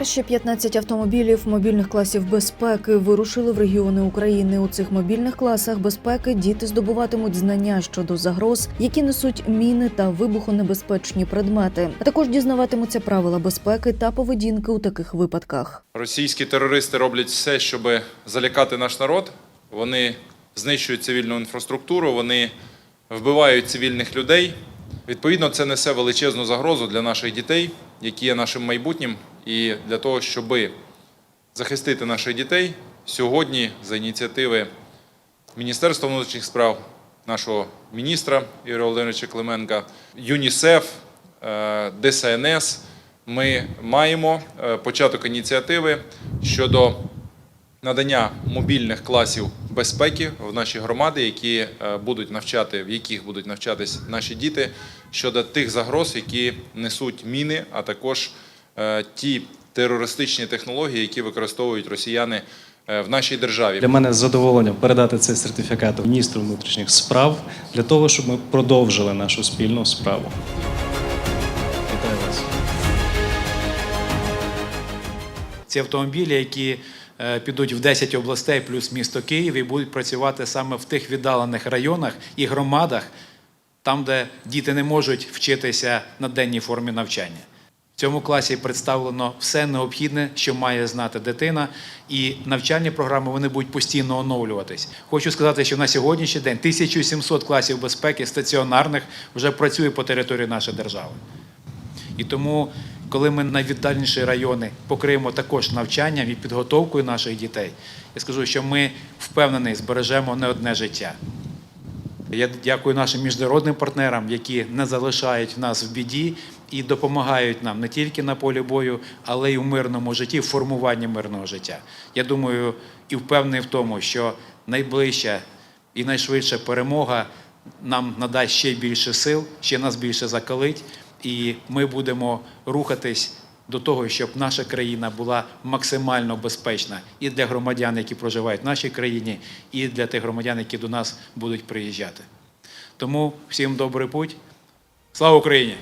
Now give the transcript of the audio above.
Перші 15 автомобілів мобільних класів безпеки вирушили в регіони України. У цих мобільних класах безпеки діти здобуватимуть знання щодо загроз, які несуть міни та вибухонебезпечні предмети. А також дізнаватимуться правила безпеки та поведінки у таких випадках. Російські терористи роблять все, щоб залякати наш народ. Вони знищують цивільну інфраструктуру, вони вбивають цивільних людей. Відповідно, це несе величезну загрозу для наших дітей, які є нашим майбутнім. І для того, щоб захистити наших дітей, сьогодні за ініціативи Міністерства внутрішніх справ, нашого міністра Ігоря Володимировича Клименка, ЮНІСЕФ, е, ДСНС, ми маємо е, початок ініціативи щодо надання мобільних класів безпеки в наші громади, які е, будуть навчати, в яких будуть навчатись наші діти щодо тих загроз, які несуть міни, а також ті терористичні технології, які використовують росіяни е, в нашій державі. Для мене задоволення передати цей сертифікат міністру внутрішніх справ для того, щоб ми продовжили нашу спільну справу. Вітаю вас. Ці автомобілі, які е, підуть в 10 областей плюс місто Київ і будуть працювати саме в тих віддалених районах і громадах, там, де діти не можуть вчитися на денній формі навчання. В цьому класі представлено все необхідне, що має знати дитина, і навчальні програми вони будуть постійно оновлюватись. Хочу сказати, що на сьогоднішній день 1700 класів безпеки стаціонарних вже працює по території нашої держави. І тому, коли ми найвіддальніші райони покриємо також навчанням і підготовкою наших дітей, я скажу, що ми впевнений, збережемо не одне життя. Я дякую нашим міжнародним партнерам, які не залишають нас в біді і допомагають нам не тільки на полі бою, але й у мирному житті, в формуванні мирного життя. Я думаю і впевнений в тому, що найближча і найшвидша перемога нам надасть ще більше сил, ще нас більше закалить, і ми будемо рухатись до того, щоб наша країна була максимально безпечна і для громадян, які проживають в нашій країні, і для тих громадян, які до нас будуть приїжджати. Тому всім добрий путь. Слава Україні!